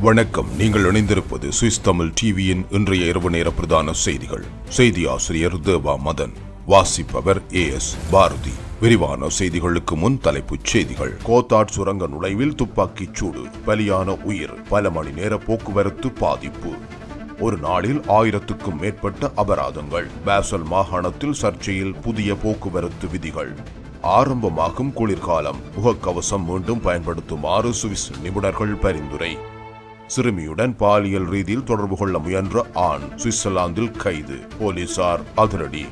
வணக்கம். நீங்கள் இணைந்திருப்பது சுவிஸ் தமிழ் டிவியின் இன்றைய இரவு நேர பிரதான செய்திகள். செய்தி ஆசிரியர் தேவா மதன் வாசிப்பவர் ஏ எஸ் பாரதி. விரிவான செய்திகளுக்கு முன் தலைப்புச் செய்திகள். கோத்தாட் சுரங்க நுழைவில் துப்பாக்கிச் சூடு பலியான உயிர் பல மணி நேர போக்குவரத்து பாதிப்பு. ஒரு நாளில் ஆயிரத்துக்கும் மேற்பட்ட அபராதங்கள். பேசல் மாகாணத்தில் சர்ச்சையில் புதிய போக்குவரத்து விதிகள். ஆரம்பமாகும் குளிர்காலம். முகக்கவசம் மீண்டும் பயன்படுத்துமாறு சுவிஸ் நிபுணர்கள் பரிந்துரை. சிறுமியுடன் பாலியல் ரீதியில் தொடர்பு கொள்ள முயன்ற ஆண் சுவிட்சர்லாந்தில் கைது. போலீசார் அதிரடி.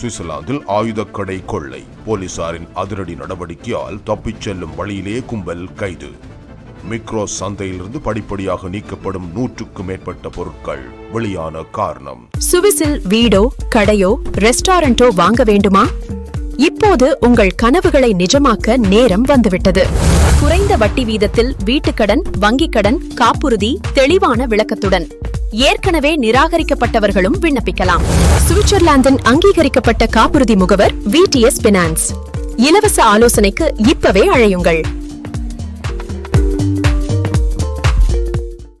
சுவிட்சர்லாந்தில் ஆயுதக்கடை கொள்ளை. போலீசாரின் அதிரடி நடவடிக்கையால் தப்பிச் செல்லும் வழியிலே கும்பல் கைது. மிக்ரோ சந்தையிலிருந்து படிப்படியாக நீக்கப்படும் நூற்றுக்கும் மேற்பட்ட பொருட்கள். வெளியான காரணம். சுவிஸில் வீடோ கடையோ ரெஸ்டாரண்டோ வாங்க வேண்டுமா? இப்போது உங்கள் கனவுகளை நிஜமாக்க நேரம் வந்துவிட்டது. குறைந்த வட்டி வீதத்தில் வீட்டுக்கடன் வங்கிக் கடன் காப்புறுதி தெளிவான விளக்கத்துடன். ஏற்கனவே நிராகரிக்கப்பட்டவர்களும் விண்ணப்பிக்கலாம். சுவிட்சர்லாந்தின் அங்கீகரிக்கப்பட்ட காப்புறுதி முகவர் விடிஎஸ் பினான்ஸ் இலவச ஆலோசனைக்கு இப்பவே அழையுங்கள்.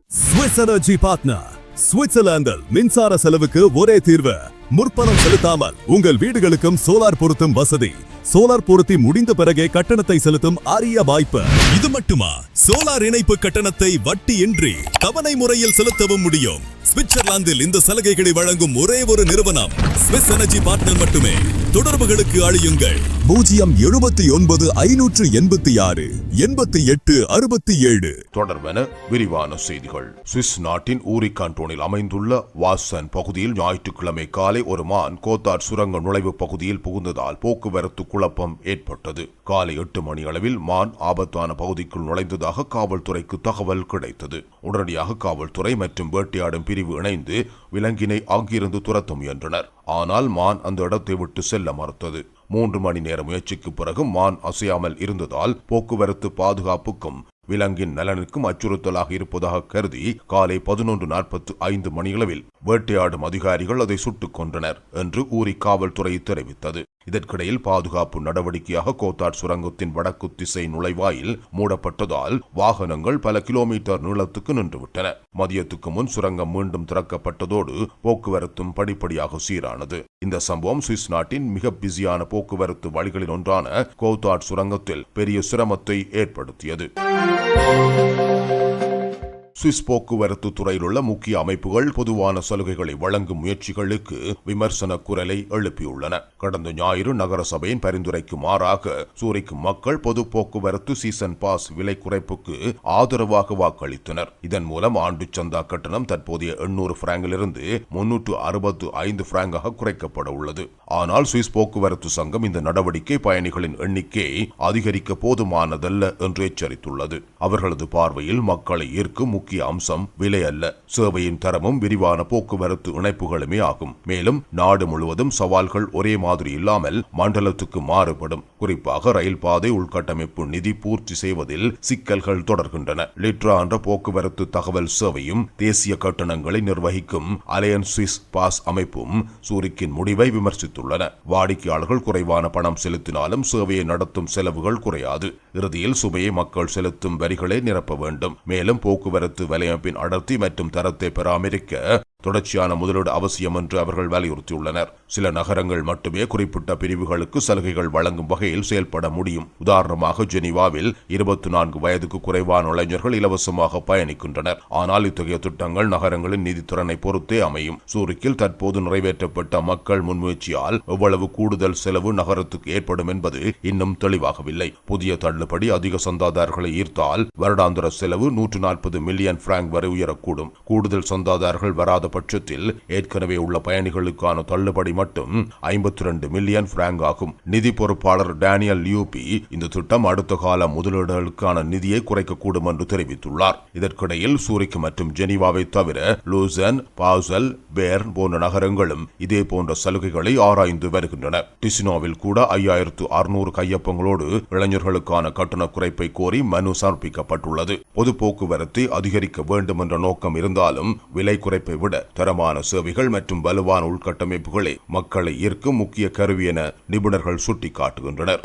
சுவிஸ் எனர்ஜி பார்ட்னர் சுவிட்சர்லாந்தில் மின்சார செலவுக்கு ஒரே தீர்வு. முற்பணம் செலுத்தாமல் உங்கள் வீடுகளுக்கும் சோலார் பொருத்தும் வசதி. சோலார் பொருத்தி முடிந்த பிறகே கட்டணத்தை செலுத்தும் அரிய வாய்ப்பு. இது மட்டுமா? சோலார் இணைப்பு கட்டணத்தை வட்டியின்றி தவணை முறையில் செலுத்தவும் முடியும். சுவிட்சர்லாந்தில் இந்த சலுகைகளை வழங்கும் ஒரே ஒரு நிறுவனம். ஸ்விஸ் எனர்ஜி பார்ட்னர் மட்டுமே. தொடர்புகளுக்கு அழியுங்கள். பூஜ்ஜியம் எழுபத்தி ஒன்பது ஐநூற்று எண்பத்தி ஆறு எண்பத்தி எட்டு அறுபத்தி ஏழு தொடர்பென விரிவான செய்திகள். சுவிஸ் நாட்டின் ஊரி கான்டோனில் அமைந்துள்ள வாசன் பகுதியில் ஞாயிற்றுக்கிழமை காலை ஒரு மான் கோத்தார் சுரங்க நுழைவு பகுதியில் புகுந்ததால் போக்குவரத்து குழப்பம் ஏற்பட்டது. காலை எட்டு மணி அளவில் மான் ஆபத்தான பகுதிக்குள் நுழைந்ததாக காவல்துறைக்கு தகவல் கிடைத்தது. உடனடியாக காவல்துறை மற்றும் வேட்டையாடும் பிரிவு இணைந்து விலங்கினை அங்கிருந்து துரத்த முயன்றனர். ஆனால் மான் அந்த இடத்தை விட்டு செல்ல மறுத்தது. மூன்று மணி நேர முயற்சிக்கு பிறகு மான் அசையாமல் இருந்ததால் போக்குவரத்து பாதுகாப்புக்கும் விலங்கின் நலனுக்கும் அச்சுறுத்தலாக இருப்பதாக கருதி காலை பதினொன்று நாற்பத்தி ஐந்து மணியளவில் வேட்டையாடும் அதிகாரிகள் அதை சுட்டுக் கொன்றனர் என்று ஊரி காவல்துறை தெரிவித்தது. இதற்கிடையில் பாதுகாப்பு நடவடிக்கையாக கோத்தார் சுரங்கத்தின் வடக்கு திசை நுழைவாயில் மூடப்பட்டதால் வாகனங்கள் பல கிலோமீட்டர் நீளத்துக்கு நின்றுவிட்டன. மதியத்துக்கு முன் சுரங்கம் மீண்டும் திறக்கப்பட்டதோடு போக்குவரத்தும் படிப்படியாக சீரானது. இந்த சம்பவம் சுவிஸ் நாட்டின் மிக பிஸியான போக்குவரத்து வழிகளில் ஒன்றான கோத்தாட் சுரங்கத்தில் பெரிய சிரமத்தை ஏற்படுத்தியது. சுவிஸ் போக்குவரத்து துறையில் உள்ள முக்கிய அமைப்புகள் பொதுவான சலுகைகளை வழங்கும் முயற்சிகளுக்கு விமர்சன குரலை எழுப்பியுள்ளன. கடந்த ஞாயிறு நகரசபையின் பரிந்துரைக்கு மாறாக சூரிக்கு மக்கள் பொது போக்குவரத்து சீசன் பாஸ் விலை குறைப்புக்கு ஆதரவாக வாக்களித்தனர். இதன் மூலம் ஆண்டு சந்தா கட்டணம் தற்போதைய எண்ணூறு பிராங்கிலிருந்து முன்னூற்று அறுபத்து ஐந்து பிராங்காக குறைக்கப்பட உள்ளது. ஆனால் சுவிஸ் போக்குவரத்து சங்கம் இந்த நடவடிக்கை பயணிகளின் எண்ணிக்கை அதிகரிக்க போதுமானதல்ல என்று எச்சரித்துள்ளது. அவர்களது பார்வையில் மக்களை ஈர்க்கும் முக்கிய அம்சம் விலை அல்ல. சேவையின் தரமும் விரிவான போக்குவரத்து இணைப்புகளுமே ஆகும். மேலும் நாடு முழுவதும் சவால்கள் ஒரே மாதிரி இல்லாமல் மண்டலத்துக்கு மாறுபடும். குறிப்பாக ரயில் பாதை உள்கட்டமைப்பு நிதி பூர்த்தி செய்வதில் சிக்கல்கள் தொடர்கின்றன. லிட்ரா என்ற போக்குவரத்து தகவல் சேவையும் தேசிய கட்டணங்களை நிர்வகிக்கும் அலையன்ஸ் சுவிஸ் பாஸ் அமைப்பும் சூரிக்கின் முடிவை விமர்சித்துள்ளன. வாடிக்கையாளர்கள் குறைவான பணம் செலுத்தினாலும் சேவையை நடத்தும் செலவுகள் குறையாது. இறுதியில் சுமையை மக்கள் செலுத்தும் வரிகளை நிரப்ப வேண்டும். மேலும் போக்குவரத்து வலையமைப்பின் அடர்த்தி மற்றும் தரத்தை பராமரிக்க தொடர்ச்சியான முதலீடு அவசியம் என்று அவர்கள் வலியுறுத்தியுள்ளனர். சில நகரங்கள் மட்டுமே குறிப்பிட்ட பிரிவுகளுக்கு சலுகைகள் வழங்கும் வகையில் செயல்பட முடியும். உதாரணமாக ஜெனீவாவில் இருபத்தி நான்கு வயதுக்கு குறைவான இளைஞர்கள் இலவசமாக பயணிக்கின்றனர். ஆனால் இத்தகைய திட்டங்கள் நகரங்களின் நிதித்திறனை பொறுத்தே அமையும். சூரிக்கில் தற்போது நிறைவேற்றப்பட்ட மக்கள் முன்முயற்சியால் எவ்வளவு கூடுதல் செலவு நகரத்துக்கு ஏற்படும் என்பது இன்னும் தெளிவாகவில்லை. புதிய தள்ளுபடி அதிக சந்தாதாரர்களை ஈர்த்தால் வருடாந்திர செலவு நூற்று நாற்பது மில்லியன் பிராங்க் வரை உயரக்கூடும். கூடுதல் சந்தாதாரர்கள் வராத பட்சத்தில் ஏற்கனவே உள்ள பயணிகளுக்கான தள்ளுபடி மட்டும் ஐம்பத்தி ரெண்டு மில்லியன் பிராங்க் ஆகும். நிதி பொறுப்பாளர் டேனியல் லியூபி இந்த திட்டம் அடுத்த கால முதலீடுகளுக்கான நிதியை குறைக்கக்கூடும் என்று தெரிவித்துள்ளார். இதற்கிடையில் சூரிக் மற்றும் ஜெனீவாவை தவிர லூசன் பாசல் பேர்ன் போன்ற நகரங்களும் இதே போன்ற சலுகைகளை ஆராய்ந்து வருகின்றன. டிசினோவில் கூட ஐயாயிரத்து அறுநூறு கையொப்பங்களோடு இளைஞர்களுக்கான கட்டண குறைப்பை கோரி மனு சமர்ப்பிக்கப்பட்டுள்ளது. பொது போக்குவரத்தை அதிகரிக்க வேண்டும் என்ற நோக்கம் இருந்தாலும் விலை குறைப்பை விட தரமான சேவைகள் மற்றும் வலுவான உள்கட்டமைப்புகளே மக்களை ஈர்க்கும் முக்கிய கருவி என நிபுணர்கள் சுட்டிக்காட்டுகின்றனர்.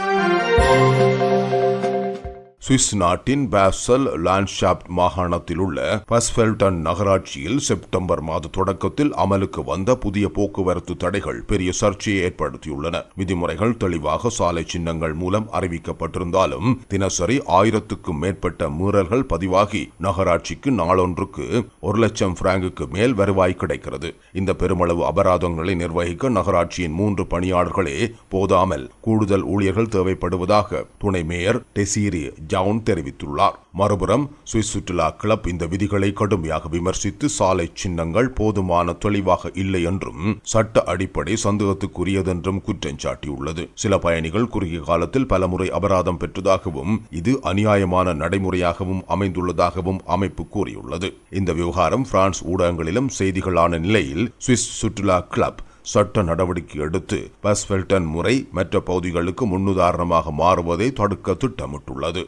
சுவிஸ் நாட்டின் பாசல் லான்ஷாப்ட் மாகாணத்தில் உள்ள பஸ்ஃபெல்டன் நகராட்சியில் செப்டம்பர் மாத தொடக்கத்தில் அமலுக்கு வந்த புதிய போக்குவரத்து தடைகள் பெரிய சர்ச்சையை ஏற்படுத்தியுள்ளன. விதிமுறைகள் தெளிவாக சாலை சின்னங்கள் மூலம் அறிவிக்கப்பட்டிருந்தாலும் தினசரி ஆயிரத்துக்கும் மேற்பட்ட மீறல்கள் பதிவாகி நகராட்சிக்கு நாளொன்றுக்கு ஒரு லட்சம் பிராங்குக்கு மேல் வருவாய் கிடைக்கிறது. இந்த பெருமளவு அபராதங்களை நிர்வகிக்க நகராட்சியின் மூன்று பணியாளர்களே போதாமல் கூடுதல் ஊழியர்கள் தேவைப்படுவதாக துணை மேயர் டெசீரி ஜவுன் தெரிவித்துள்ளார். மறுபுறம் சுவிஸ் சுற்றுலா கிளப் இந்த விதிகளை கடுமையாக விமர்சித்து சாலை சின்னங்கள் போதுமான தெளிவாக இல்லை என்றும் சட்ட அடிப்படை சந்தேகத்துக்குரியதென்றும் குற்றம் சாட்டியுள்ளது. சில பயணிகள் குறுகிய காலத்தில் பலமுறை அபராதம் பெற்றதாகவும் இது அநியாயமான நடைமுறையாகவும் அமைந்துள்ளதாகவும் அமைப்பு கூறியுள்ளது. இந்த விவகாரம் பிரான்ஸ் ஊடகங்களிலும் செய்திகளான நிலையில் சுவிஸ் சுற்றுலா கிளப் சட்ட நடவடிக்கை எடுத்து பஸ்வெல்டன் முறை மற்ற பகுதிகளுக்கு முன்னுதாரணமாக மாறுவதை தடுக்க திட்டமிட்டுள்ளது.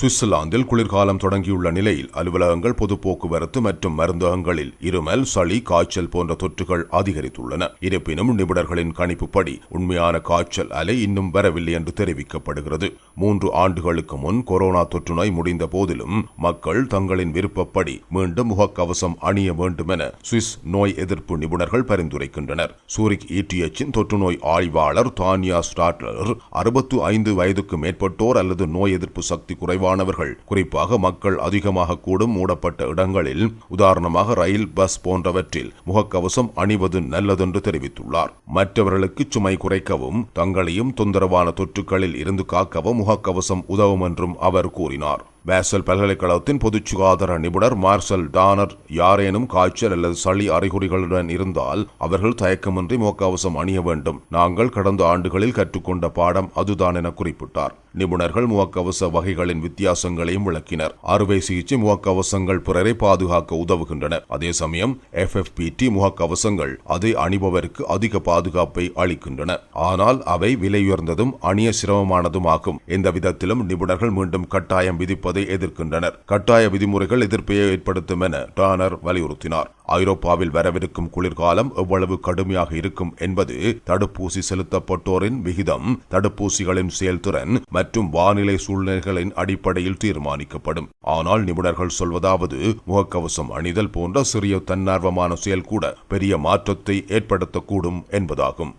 சுவிட்சர்லாந்தில் குளிர்காலம் தொடங்கியுள்ள நிலையில் அலுவலகங்கள் பொது போக்குவரத்து மற்றும் மருந்தகங்களில் இருமல் சளி காய்ச்சல் போன்ற தொற்றுகள் அதிகரித்துள்ளன. இருப்பினும் நிபுணர்களின் கணிப்புப்படி உண்மையான காய்ச்சல் அலை இன்னும் வரவில்லை என்று தெரிவிக்கப்படுகிறது. மூன்று ஆண்டுகளுக்கு முன் கொரோனா தொற்று நோய் முடிந்த போதிலும் மக்கள் தங்களின் விருப்பப்படி மீண்டும் முகக்கவசம் அணிய வேண்டும் என சுவிஸ் நோய் எதிர்ப்பு நிபுணர்கள் பரிந்துரைக்கின்றனர். சூரிக் இடிஎச்சின் தொற்றுநோய் ஆய்வாளர் தானியா ஸ்டாட்லர் அறுபத்து ஐந்து வயதுக்கு மேற்பட்டோர் அல்லது நோய் எதிர்ப்பு சக்தி குறைவான மாணவர்கள் குறிப்பாக மக்கள் அதிகமாக கூடும் மூடப்பட்ட இடங்களில் உதாரணமாக ரயில் பஸ் போன்றவற்றில் முகக்கவசம் அணிவது நல்லதென்று தெரிவித்துள்ளார். மற்றவர்களுக்கு சுமை குறைக்கவும் தங்களையும் தொந்தரவான தொற்றுகளில் இருந்து காக்கவும் முகக்கவசம் உதவும் என்றும் அவர் கூறினார். வேசல் பல்கலைக்கழகத்தின் பொது சுகாதார நிபுணர் மார்சல் டானர் யாரேனும் காய்ச்சல் அல்லது சளி அறிகுறிகளுடன் இருந்தால் அவர்கள் தயக்கமின்றி முகக்கவசம் அணிய வேண்டும். நாங்கள் கடந்த ஆண்டுகளில் கற்றுக்கொண்ட பாடம் அதுதான் என குறிப்பிட்டார். நிபுணர்கள் முகக்கவச வகைகளின் வித்தியாசங்களையும் விளக்கினர். அறுவை சிகிச்சை முகக்கவசங்கள் பிறரை பாதுகாக்க உதவுகின்றன. அதே சமயம் எஃப்எஃபிடி முகக்கவசங்கள் அதை அணிபவருக்கு அதிக பாதுகாப்பை அளிக்கின்றன. ஆனால் அவை விலையுயர்ந்ததும் அணிய சிரமமானதும் ஆகும் எந்த விதத்திலும் நிபுணர்கள் மீண்டும் கட்டாயம் விதிப்பதை எதிர்க்கின்றனர். கட்டாய விதிமுறைகள் எதிர்ப்பை ஏற்படுத்தும் என டானர் வலியுறுத்தினார். ஐரோப்பாவில் வரவிருக்கும் குளிர்காலம் எவ்வளவு கடுமையாக இருக்கும் என்பது தடுப்பூசி செலுத்தப்பட்டோரின் விகிதம் தடுப்பூசிகளின் செயல்திறன் மற்றும் வானிலை சூழ்நிலைகளின் அடிப்படையில் தீர்மானிக்கப்படும். ஆனால் நிபுணர்கள் சொல்வதாவது முகக்கவசம் அணிதல் போன்ற சிறிய தன்னார்வமான செயல் கூட பெரிய மாற்றத்தை ஏற்படுத்தக்கூடும் என்பதாகும்.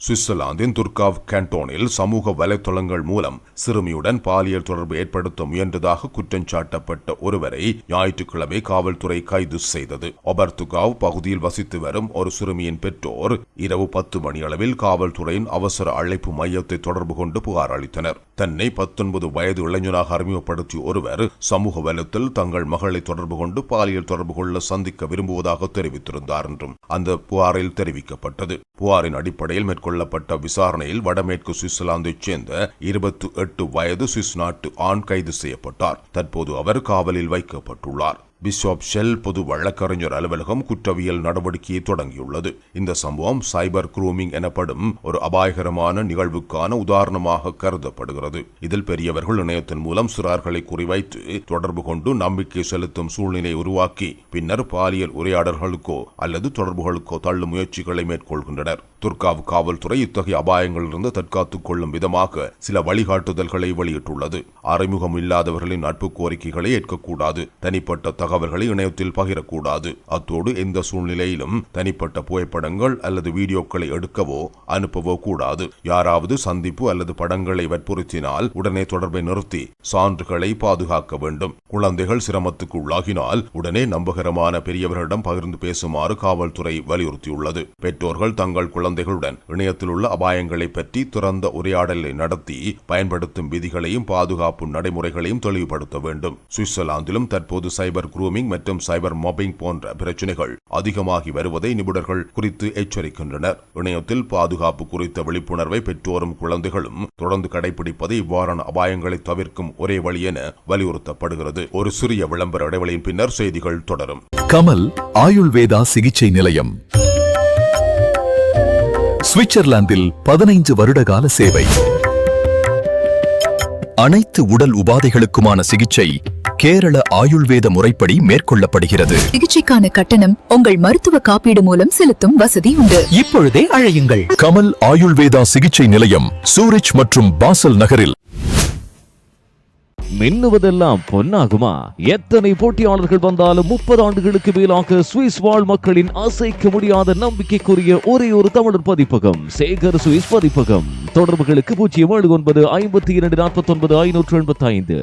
சுவிட்சர்லாந்தின் துர்காவ் கேண்டோனில் சமூக வலைத்தளங்கள் மூலம் சிறுமியுடன் பாலியல் தொடர்பு ஏற்படுத்த முயன்றதாக குற்றம் சாட்டப்பட்ட ஒருவரை ஞாயிற்றுக்கிழமை காவல்துறை கைது செய்தது. ஒபர்துகாவ் பகுதியில் வசித்து வரும் ஒரு சிறுமியின் பெற்றோர் இரவு பத்து மணி அளவில் காவல்துறையின் அவசர அழைப்பு மையத்தை தொடர்பு கொண்டு புகார் அளித்தனர். தன்னை பத்தொன்பது வயது இளைஞனாக அறிமுகப்படுத்திய ஒருவர் சமூக வலத்தில் தங்கள் மகளை தொடர்பு கொண்டு பாலியல் தொடர்பு கொள்ள சந்திக்க விரும்புவதாக தெரிவித்திருந்தார் என்றும் அந்த புகாரில் தெரிவிக்கப்பட்டது. புகாரின் அடிப்படையில் கொள்ளப்பட்ட விசாரணையில் வடமேற்கு சுவிட்சர்லாந்தைச் சேர்ந்த இருபத்தி எட்டு வயது சுவிஸ் நாட்டு ஆண் கைது செய்யப்பட்டார். தற்போது அவர் காவலில் வைக்கப்பட்டுள்ளார். பிஷப் ஷெல் பொது வழக்கறிஞர் அலுவலகம் குற்றவியல் நடவடிக்கையை தொடங்கியுள்ளது. இந்த சம்பவம் சைபர் குரூமிங் எனப்படும் ஒரு அபாயகரமான நிகழ்வுக்கான உதாரணமாக கருதப்படுகிறது. இதில் பெரியவர்கள் இணையத்தின் மூலம் சிறார்களை குறிவைத்து தொடர்பு கொண்டு நம்பிக்கை செலுத்தும் சூழ்நிலை உருவாக்கி பின்னர் பாலியல் உரையாடல்களுக்கோ அல்லது தொடர்புகளுக்கோ தள்ளும் முயற்சிகளை மேற்கொள்கின்றனர். துர்காவ் காவல்துறை இத்தகைய அபாயங்களிலிருந்து தற்காத்துக் கொள்ளும் விதமாக சில வழிகாட்டுதல்களை வெளியிட்டுள்ளது. அறிமுகம் இல்லாதவர்களின் நட்பு கோரிக்கைகளை ஏற்கக்கூடாது. தனிப்பட்ட தகவல்களை இணையத்தில் பகிரக்கூடாது. அத்தோடு எந்த சூழ்நிலையிலும் தனிப்பட்ட புகைப்படங்கள் அல்லது வீடியோக்களை எடுக்கவோ அனுப்பவோ கூடாது. யாராவது சந்திப்பு அல்லது படங்களை வற்புறுத்தினால் உடனே தொடர்பை நிறுத்தி சான்றுகளை பாதுகாக்க வேண்டும். குழந்தைகள் சிரமத்துக்கு உள்ளாகினால் உடனே நம்பகரமான பெரியவர்களிடம் பகிர்ந்து பேசுமாறு காவல்துறை வலியுறுத்தியுள்ளது. பெற்றோர்கள் தங்கள் குழந்தைகளுடன் இணையத்தில் உள்ள அபாயங்களை பற்றி திறந்த உரையாடலை நடத்தி பயன்படுத்தும் விதிகளையும் பாதுகாப்பு நடைமுறைகளையும் தெளிவுபடுத்த வேண்டும். சுவிட்சர்லாந்திலும் தற்போது சைபர் குரூமிங் மற்றும் சைபர் மாப்பிங் போன்ற பிரச்சனைகள் அதிகமாகி வருவதை நிபுணர்கள் குறித்து எச்சரிக்கின்றனர். இணையத்தில் பாதுகாப்பு குறித்த விழிப்புணர்வை பெற்றோரும் குழந்தைகளும் தொடர்ந்து கடைபிடிப்பது இவ்வாறான அபாயங்களை தவிர்க்கும் ஒரே வழி என வலியுறுத்தப்படுகிறது. ஒரு சிறிய விளம்பர இடைவெளியின் பின்னர் செய்திகள் தொடரும். கமல் ஆயுள்வேதா சிகிச்சை நிலையம். சுவிட்சர்லாந்தில் பதினைந்து வருடகால சேவை. அனைத்து உடல் உபாதைகளுக்குமான சிகிச்சை கேரள ஆயுள்வேத முறைப்படி மேற்கொள்ளப்படுகிறது. சிகிச்சைக்கான கட்டணம் உங்கள் மருத்துவ காப்பீடு மூலம் செலுத்தும் வசதி உண்டு. இப்பொழுதே அழையுங்கள். கமல் ஆயுள்வேதா சிகிச்சை நிலையம் சூரிச் மற்றும் பாசல் நகரில். மின்னுவதெல்லாம் பொன்னாகுமா? எத்தனை போட்டியாளர்கள் வந்தாலும் முப்பது ஆண்டுகளுக்கு மேலாக சுவிஸ் வாழ் மக்களின் அசைக்க முடியாத நம்பிக்கைக்குரிய ஒரே ஒரு தமிழர் பதிப்பகம் சேகர் சுவிஸ் பதிப்பகம். தொடர்புகளுக்கு பூஜ்ஜியம் ஏழு ஒன்பது ஐம்பத்தி இரண்டு நாற்பத்தி ஒன்பது ஐநூற்று எண்பத்தி ஐந்து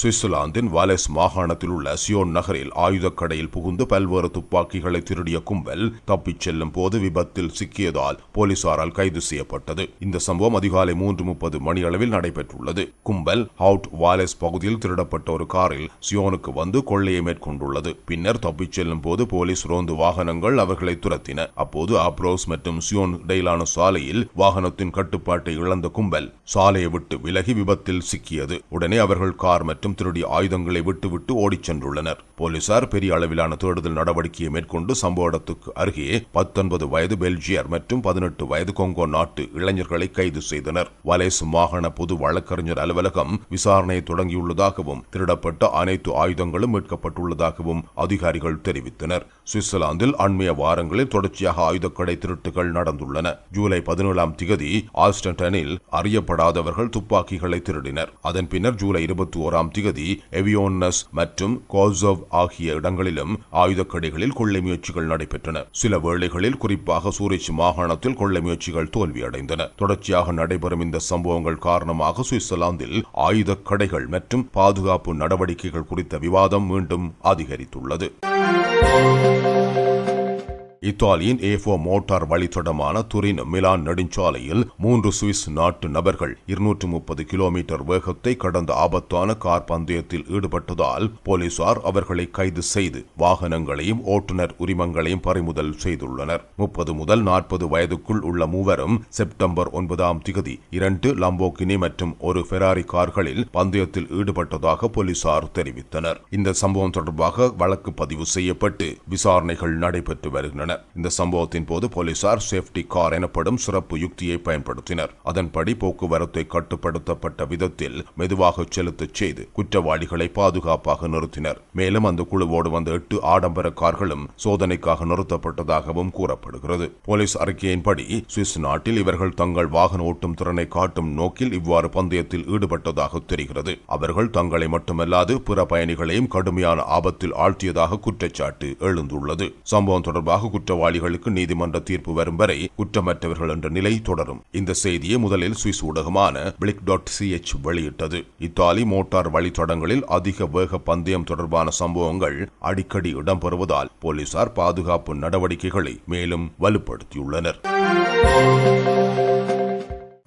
சுவிட்சர்லாந்தின் வாலெஸ் மாகாணத்தில் உள்ள சியோன் நகரில் ஆயுதக் கடையில் புகுந்து பல்வேறு துப்பாக்கிகளை திருடிய கும்பல் தப்பிச் செல்லும் போது விபத்தில் சிக்கியதால் போலீசாரால் கைது செய்யப்பட்டது. இந்த சம்பவம் அதிகாலை மூன்று முப்பது மணியளவில் நடைபெற்றுள்ளது. கும்பல் ஹவுட் வாலெஸ் பகுதியில் திருடப்பட்ட ஒரு காரில் சியோனுக்கு வந்து கொள்ளையை மேற்கொண்டுள்ளது. பின்னர் தப்பிச் செல்லும் போது போலீஸ் ரோந்து வாகனங்கள் அவர்களை துரத்தின. அப்போது ஆப்ரோஸ் மற்றும் சியோன் இடையிலான சாலையில் வாகனத்தின் கட்டுப்பாட்டை இழந்த கும்பல் சாலையை விட்டு விலகி விபத்தில் சிக்கியது. உடனே அவர்கள் கார் மற்றும் திருடிய ஆயுதங்களை விட்டுவிட்டு ஓடிச் சென்றுள்ளனர். போலீசார் பெரிய அளவிலான தேடுதல் நடவடிக்கையை மேற்கொண்டு சம்பவ இடத்துக்கு அருகே பத்தொன்பது வயது பெல்ஜியர் மற்றும் பதினெட்டு வயது கொங்கோ நாட்டு இளைஞர்களை கைது செய்தனர். வலேஸ் மாகாண பொது வழக்கறிஞர் அலுவலகம் விசாரணையை தொடங்கியுள்ளதாகவும் திருடப்பட்ட அனைத்து ஆயுதங்களும் மீட்கப்பட்டுள்ளதாகவும் அதிகாரிகள் தெரிவித்தனர். சுவிட்சர்லாந்தில் அண்மைய வாரங்களில் தொடர்ச்சியாக ஆயுதக்கடை திருட்டுகள் நடந்துள்ளன. ஜூலை பதினேழாம் திகதி ஆல்ஸ்டனில் அறியப்படாதவர்கள் துப்பாக்கிகளை திருடினர். அதன் பின்னர் ஜூலை இருபத்தி ஓராம் திகதி எவியோன்னஸ் மற்றும் கோசோவ் ஆகிய இடங்களிலும் ஆயுதக்கடைகளில் கொள்ளை முயற்சிகள் நடைபெற்றன. சில வேளைகளில் குறிப்பாக சூரிச் மாகாணத்தில் கொள்ளை முயற்சிகள் தோல்வியடைந்தன. தொடர்ச்சியாக நடைபெறும் இந்த சம்பவங்கள் காரணமாக சுவிட்சர்லாந்தில் ஆயுதக் கடைகள் மற்றும் பாதுகாப்பு நடவடிக்கைகள் குறித்த விவாதம் மீண்டும் அதிகரித்துள்ளது. இத்தாலியின் ஏஃபோ மோட்டார் வழித்தடமான துரின் மிலான் நெடுஞ்சாலையில் மூன்று சுவிஸ் நாட்டு நபர்கள் இருநூற்று முப்பது கிலோமீட்டர் வேகத்தை கடந்த ஆபத்தான கார் பந்தயத்தில் ஈடுபட்டதால் போலீசார் அவர்களை கைது செய்து வாகனங்களையும் ஓட்டுநர் உரிமங்களையும் பறிமுதல் செய்துள்ளனர். முப்பது முதல் நாற்பது வயதுக்குள் உள்ள மூவரும் செப்டம்பர் ஒன்பதாம் திகதி இரண்டு லம்போகினி மற்றும் ஒரு ஃபெராரி கார்களில் பந்தயத்தில் ஈடுபட்டதாக போலீசார் தெரிவித்தனர். இந்த சம்பவம் தொடர்பாக வழக்கு பதிவு செய்யப்பட்டு விசாரணைகள் நடைபெற்று வருகின்றன. இந்த சம்பவத்தின் போது போலீசார் சேஃப்டி கார் எனப்படும் சிறப்பு யுக்தியை பயன்படுத்தினர். அதன்படி போக்குவரத்தை கட்டுப்படுத்தப்பட்ட விதத்தில் மெதுவாக செலுத்தச் செய்து குற்றவாளிகளை பாதுகாப்பாக நிறுத்தினர். மேலும் அந்த குழுவோடு வந்த எட்டு ஆடம்பர கார்களும் சோதனைக்காக நிறுத்தப்பட்டதாகவும் கூறப்படுகிறது. போலீஸ் அறிக்கையின்படி சுவிஸ் நாட்டில் இவர்கள் தங்கள் வாகன ஓட்டும் திறனை காட்டும் நோக்கில் இவ்வாறு பந்தயத்தில் ஈடுபட்டதாக தெரிகிறது. அவர்கள் தங்களை மட்டுமல்லாது பிற பயணிகளையும் கடுமையான ஆபத்தில் ஆழ்த்தியதாக குற்றச்சாட்டு எழுந்துள்ளது. சம்பவம் தொடர்பாக குற்றவாளிகளுக்கு நீதிமன்ற தீர்ப்பு வரும் வரை குற்றமற்றவர்கள் என்ற நிலை தொடரும். இந்த செய்தியை முதலில் சுவிஸ் ஊடகமான பிளிக் டாட் சிஎச் வெளியிட்டது. இத்தாலி மோட்டார் வழித்தடங்களில் அதிக வேக பந்தயம் தொடர்பான சம்பவங்கள் அடிக்கடி இடம்பெறுவதால் போலீசார் பாதுகாப்பு நடவடிக்கைகளை மேலும் வலுப்படுத்தியுள்ளனர்.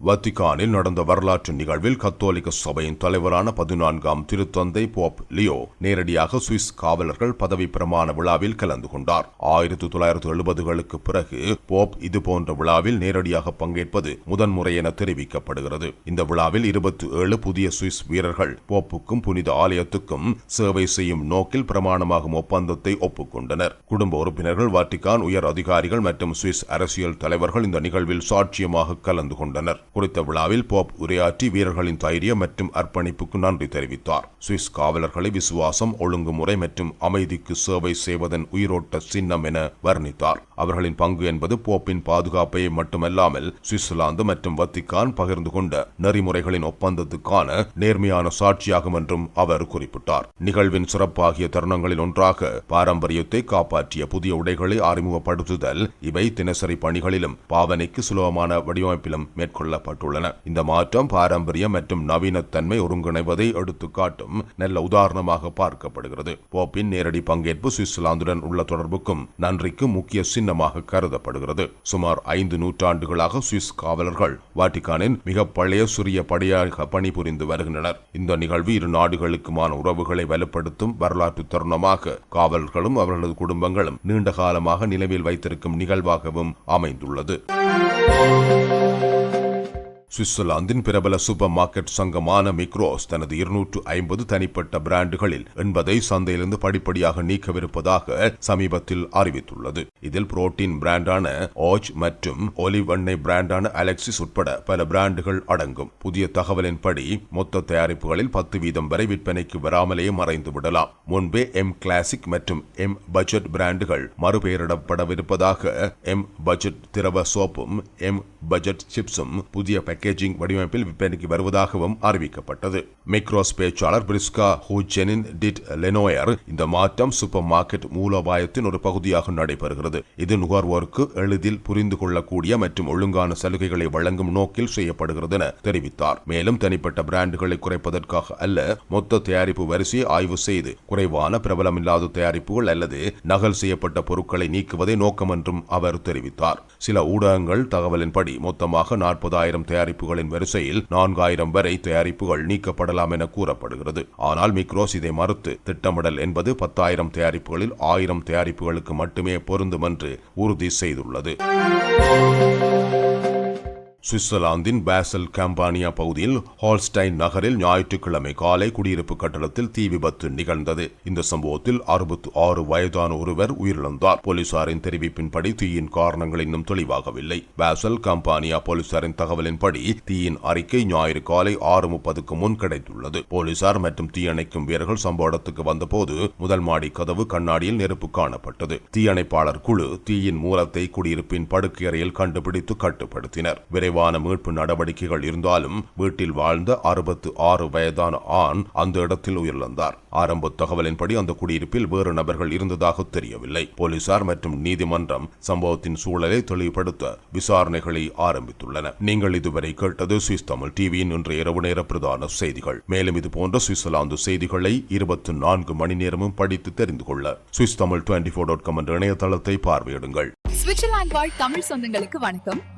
வத்திகானில் நடந்த வரலாற்று நிகழ்வில் கத்தோலிக்க சபையின் தலைவரான பதினான்காம் திருத்தந்தை போப் லியோ நேரடியாக சுவிஸ் காவலர்கள் பதவி பிரமாண விழாவில் கலந்து கொண்டார். ஆயிரத்தி தொள்ளாயிரத்தி எழுபதுகளுக்கு பிறகு போப் இதுபோன்ற விழாவில் நேரடியாக பங்கேற்பது முதன்முறை என தெரிவிக்கப்படுகிறது. இந்த விழாவில் இருபத்தி ஏழு புதிய சுவிஸ் வீரர்கள் போப்புக்கும் புனித ஆலயத்துக்கும் சேவை செய்யும் நோக்கில் பிரமாணமாகும் ஒப்பந்தத்தை ஒப்புக்கொண்டனர். குடும்ப உறுப்பினர்கள் வாட்டிகான் உயர் அதிகாரிகள் மற்றும் சுவிஸ் அரசியல் தலைவர்கள் இந்த நிகழ்வில் சாட்சியமாக கலந்து கொண்டனர். குறித்த விழாவில் போப் உரையாற்றி வீரர்களின் தைரியம் மற்றும் அர்ப்பணிப்புக்கு நன்றி தெரிவித்தார். சுவிஸ் காவலர்களை விசுவாசம் ஒழுங்குமுறை மற்றும் அமைதிக்கு சேவை செய்வதன் உயிரோட்ட சின்னம் என வர்ணித்தார். அவர்களின் பங்கு என்பது போப்பின் பாதுகாப்பை மட்டுமல்லாமல் சுவிட்சர்லாந்து மற்றும் வத்திக்கான் பகிர்ந்து கொண்ட நெறிமுறைகளின் ஒப்பந்தத்துக்கான நேர்மையான சாட்சியாகும் என்றும் அவர் குறிப்பிட்டார். நிகழ்வின் சிறப்பாகிய தருணங்களில் ஒன்றாக பாரம்பரியத்தை காப்பாற்றிய புதிய உடைகளை அறிமுகப்படுத்துதல் இவை தினசரி பணிகளிலும் பாவனைக்கு சுலபமான வடிவமைப்பிலும் மேற்கொள்ளப்பட்டுள்ளன இந்த மாற்றம் பாரம்பரியம் மற்றும் நவீனத்தன்மை ஒருங்கிணைவதை எடுத்துக்காட்டும். நல்ல உதாரணமாக பார்க்கப்படுகிறது. போப்பின் நேரடி பங்கேற்பு சுவிட்சர்லாந்துடன் உள்ள தொடர்புக்கும் நன்றிக்கும் முக்கிய சின்னமாக கருதப்படுகிறது. சுமார் ஐந்து நூற்றாண்டுகளாக சுவிஸ் காவலர்கள் வாட்டிகானின் மிக பழைய சிறிய படையாக பணிபுரிந்து வருகின்றனர். இந்த நிகழ்வு இரு நாடுகளுக்குமான உறவுகளை வலுப்படுத்தும் வரலாற்று தருணமாக காவலர்களும் அவர்களது குடும்பங்களும் நீண்ட காலமாக நிலவில் வைத்திருக்கும் நிகழ்வாகவும் அமைந்துள்ளது. சுவிட்சர்லாந்தின் பிரபல சூப்பர் மார்க்கெட் சங்கமான மிக்ரோஸ் தனது இருநூற்று ஐம்பது தனிப்பட்ட பிராண்டுகளில் என்பதை சந்தையிலிருந்து படிப்படியாக நீக்கவிருப்பதாக சமீபத்தில் அறிவித்துள்ளது. இதில் புரோட்டீன் பிராண்டான ஓஜ் மற்றும் ஒலிவ் எண்ணெய் பிராண்டான அலெக்சிஸ் உட்பட பல பிராண்டுகள் அடங்கும். புதிய தகவலின்படி மொத்த தயாரிப்புகளில் பத்து வீதம் வரை விற்பனைக்கு வராமலேயே மறைந்து விடலாம். முன்பே எம் கிளாசிக் மற்றும் எம் பட்ஜெட் பிராண்டுகள் மறுபெயரிடப்படவிருப்பதாக எம் பட்ஜெட் திரவ சோப்பும் எம் பட்ஜெட் சிப்ஸும் புதிய பேக்கேஜிங் வடிவமைப்பில் விற்பனைக்கு வருவதாகவும் அறிவிக்கப்பட்டது. மைக்ரோஸ் பேச்சாளர் பிரிஸ்கா ஹூஜெனின் டிட் லெனோயர் இந்த மாற்றம் சூப்பர் மார்க்கெட் மூலோபாயத்தின் ஒரு பகுதியாக நடைபெறுகிறது. இது நுகர்வோருக்கு எளிதில் புரிந்து கொள்ளக்கூடிய மற்றும் ஒழுங்கான சலுகைகளை வழங்கும் நோக்கில் செய்யப்படுகிறது என தெரிவித்தார். மேலும் தனிப்பட்ட பிராண்டுகளை குறைப்பதற்காக அல்ல மொத்த தயாரிப்பு வரிசையை ஆய்வு செய்து குறைவான பிரபலமில்லாத தயாரிப்புகள் அல்லது நகல் செய்யப்பட்ட பொருட்களை நீக்குவதே நோக்கம் என்றும் அவர் தெரிவித்தார். சில ஊடகங்கள் தகவலின்படி மொத்தமாக நாற்பதாயிரம் தயாரிப்புகளின் வரிசையில் நான்காயிரம் வரை தயாரிப்புகள் நீக்கப்படலாம் என கூறப்படுகிறது. ஆனால் மிக்ரோஸ் இதை மறுத்து திட்டமிடல் என்பது பத்தாயிரம் தயாரிப்புகளில் ஆயிரம் தயாரிப்புகளுக்கு மட்டுமே பொருந்தும் என்று உறுதி செய்துள்ளது. சுவிட்சர்லாந்தின் பேசல் கேம்பானியா பகுதியில் ஹால்ஸ்டைன் நகரில் ஞாயிற்றுக்கிழமை காலை குடியிருப்பு கட்டடத்தில் தீ விபத்து நிகழ்ந்தது. இந்த சம்பவத்தில் அறுபத்தி ஆறு வயதான ஒருவர் உயிரிழந்தார். போலீசாரின் தெரிவிப்பின்படி தீயின் காரணங்கள் இன்னும் தெளிவாகவில்லை. பேசல் கம்பானியா போலீசாரின் தகவலின்படி தீயின் அறிக்கை ஞாயிறு காலை ஆறு முப்பதுக்கு முன் கிடைத்துள்ளது. போலீசார் மற்றும் தீயணைக்கும் வீரர்கள் சம்பவ இடத்துக்கு வந்தபோது முதல் மாடி கதவு கண்ணாடியில் நெருப்பு காணப்பட்டது. தீயணைப்பாளர் குழு தீயின் மூலத்தை குடியிருப்பின் படுக்கையறையில் கண்டுபிடித்து கட்டுப்படுத்தினர். குறைவான மீட்பு நடவடிக்கைகள் இருந்தாலும் வீட்டில் வாழ்ந்த அறுபத்து ஆறு வயதான ஆண் அந்த இடத்தில் உயிரிழந்தார். ஆரம்ப தகவலின்படி அந்த குடியிருப்பில் வேறு நபர்கள் இருந்ததாக தெரியவில்லை. போலீசார் மற்றும் நீதிமன்றம் சம்பவத்தின் சூழலை தெளிவுபடுத்த விசாரணைகளை ஆரம்பித்துள்ளன. நீங்கள் இதுவரை கேட்டது சுவிஸ் தமிழ் டிவியின் இன்றைய இரவு நேர பிரதான செய்திகள். மேலும் இது போன்ற சுவிட்சர்லாந்து செய்திகளை இருபத்தி நான்கு மணி நேரமும் படித்து தெரிந்து கொள்ள Swiss Tamil twenty four dot com என்ற இணையதளத்தை பார்வையிடுங்கள். சுவிட்சர்லாந்து வாழ் தமிழ் சொந்தங்களுக்கு வணக்கம்.